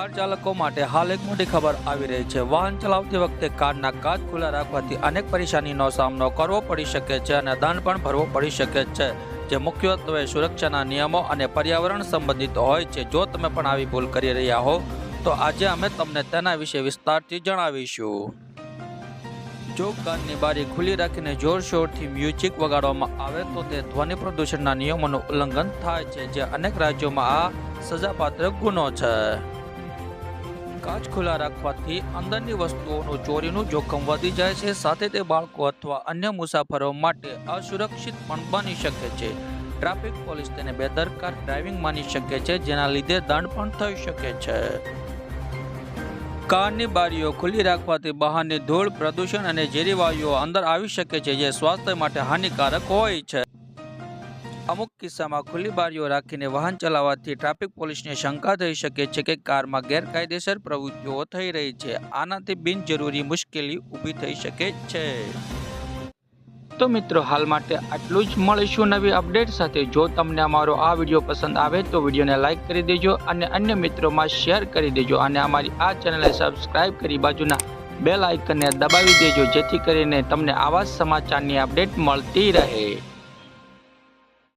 Car ચાલકો માટે હાલ એક મોટી ખબર આવી રહી છે. વાહન ચલાવતી વખતે કારના કાચ ખુલ્લા રાખવાથી અનેક પરેશાનીનો સામનો કરવો પડી શકે છે અને દંડ પણ ભરવો પડી શકે છે. જે મુખ્યત્વે સુરક્ષાના નિયમો અને પર્યાવરણ સંબંધિત હોય છે. જો તમે પણ આવી ભૂલ કરી રહ્યા હો, તો આજે અમે તમને તેના વિશે વિસ્તારથી જણાવીશું. જો કારની બારી ખુલ્લી રાખીને જોરશોરથી મ્યુઝિક વગાડવામાં આવે, તો તે ધ્વનિ પ્રદૂષણના નિયમોનું ઉલ્લંઘન થાય છે, જે અનેક રાજ્યોમાં આ સજાપાત્ર ગુનો છે. કાચ ખુલ્લા રાખવાથી અંદરની વસ્તુઓનું ચોરીનું જોખમ વધી જાય છે. સાથે તે બાળકો અથવા અન્ય મુસાફરો માટે અસુરક્ષિત પણ બની શકે છે. ટ્રાફિક પોલીસ તેને બેદરકાર ડ્રાઇવિંગ માની શકે છે, જેના લીધે દંડ પણ થઈ શકે છે. કારની બારીઓ ખુલ્લી રાખવાથી બહારની ધૂળ, પ્રદૂષણ અને ઝેરી વાયુઓ અંદર આવી શકે છે, જે સ્વાસ્થ્ય માટે હાનિકારક હોય છે. અમુક કિસ્સામાં ખુલ્લી બારીઓ રાખીને વાહન ચલાવવાથી ટ્રાફિક પોલીસને શંકા થઈ શકે છે કે કારમાં ગેરકાયદેસર પ્રવૃત્તિઓ થઈ રહી છે. આનાથી બિનજરૂરી મુશ્કેલી ઊભી થઈ શકે છે. તો મિત્રો, હાલ માટે આટલું જ. મળીશું નવી અપડેટ સાથે. જો તમને અમારો આ વીડિયો પસંદ આવે તો વિડીયોને લાઇક કરી દેજો અને અન્ય મિત્રોમાં શેર કરી દેજો અને અમારી આ ચેનલને સબસ્ક્રાઇબ કરી બાજુના બેલ આઇકનને દબાવી દેજો જેથી કરીને તમને આવા સમાચારની અપડેટ મળતી રહે.